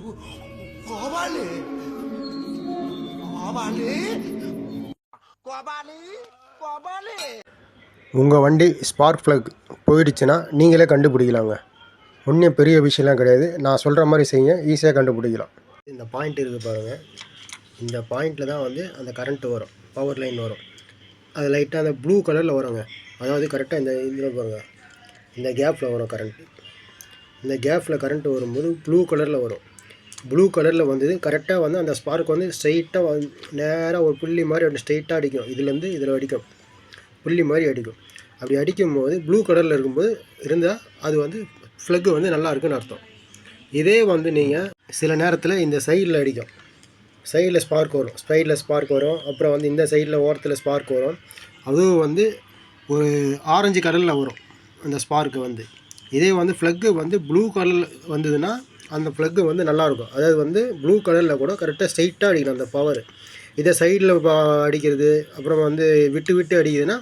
கோபாலு? கோபாலு? கோபாலு? கோபாலு? உங்கள் வண்டி spark plug போயிடுச்சுன்னா நீங்களே கண்டுபிடிக்கலாங்க. ஒன்றும் பெரிய விஷயம்லாம் கிடையாது. நான் சொல்கிற மாதிரி செய்யுங்க. ஈஸியாக கண்டுபிடிக்கலாம். இந்த பாயிண்ட் இருக்குது பாருங்கள் இந்த பாயிண்டில் தான் வந்து அந்த கரண்ட் வரும். பவர் லைன் வரும். அது லைட்டாக அந்த ப்ளூ கலரில் வருங்க. அதாவது கரெக்டாக இந்த இதில் பாருங்கள் இந்த கேப்பில் வரும் கரண்ட்டு இந்த கேப்பில் கரண்ட் வரும்போது ப்ளூ கலரில் வரும். ப்ளூ கலரில் வந்தது. கரெக்டாக வந்து அந்த ஸ்பார்க் வந்து ஸ்ட்ரைட்டாக வந்து நேராக ஒரு புள்ளி மாதிரி அப்படி ஸ்ட்ரைட்டாக அடிக்கும். இதுலேருந்து இதில் அடிக்கும் புள்ளி மாதிரி அடிக்கும். அப்படி அடிக்கும் போது ப்ளூ கலரில் இருக்கும்போது இருந்தால் அது வந்து ஃப்ளக்கு வந்து நல்லா இருக்குன்னு அர்த்தம். இதே வந்து நீங்கள் சில நேரத்தில் இந்த சைடில் அடிக்கும். சைடில் ஸ்பார்க் வரும். சைடில் ஸ்பார்க் வரும். அப்புறம் வந்து இந்த சைடில் ஓரத்தில் ஸ்பார்க் வரும். அதுவும் வந்து ஒரு ஆரஞ்சு கலரில் வரும். அந்த ஸ்பார்க்கு வந்து. இதே வந்து ஃப்ளக்கு வந்து ப்ளூ கலரில் வந்ததுன்னா அந்த ப்ளக்கு வந்து நல்லாயிருக்கும். அதாவது வந்து ப்ளூ கலரில் கூட கரெக்டாக ஸ்ட்ரைட்டாக அடிக்கணும் அந்த பவர் இதை சைடில் அடிக்கிறது அப்புறம் வந்து விட்டு விட்டு அடிக்குதுன்னா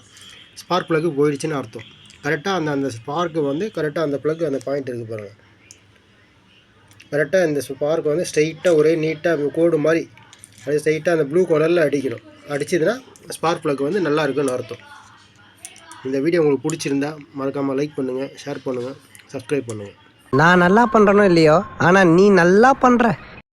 ஸ்பார்க் ப்ளக்கு போயிடுச்சுன்னு அர்த்தம். கரெக்டாக அந்த அந்த ஸ்பார்க்கு வந்து கரெக்டாக அந்த ப்ளக்கு அந்த பாயிண்ட் இருக்குது பாருங்கள் கரெக்டாக இந்த ஸ்பார்க் வந்து ஸ்ட்ரைட்டாக ஒரே நீட்டாக கோடு மாதிரி அது ஸ்ட்ரைட்டாக அந்த ப்ளூ கலரில் அடிக்கணும். அடிச்சதுன்னா ஸ்பார்க் ப்ளக் வந்து நல்லா இருக்குன்னு அர்த்தம். இந்த வீடியோ உங்களுக்கு பிடிச்சிருந்தா மறக்காமல் லைக் பண்ணுங்கள் ஷேர் பண்ணுங்கள் சப்ஸ்கிரைப் பண்ணுங்கள் நான் நல்லா பண்ணுறனோ இல்லையோ? ஆனால் நீ நல்லா பண்ணுற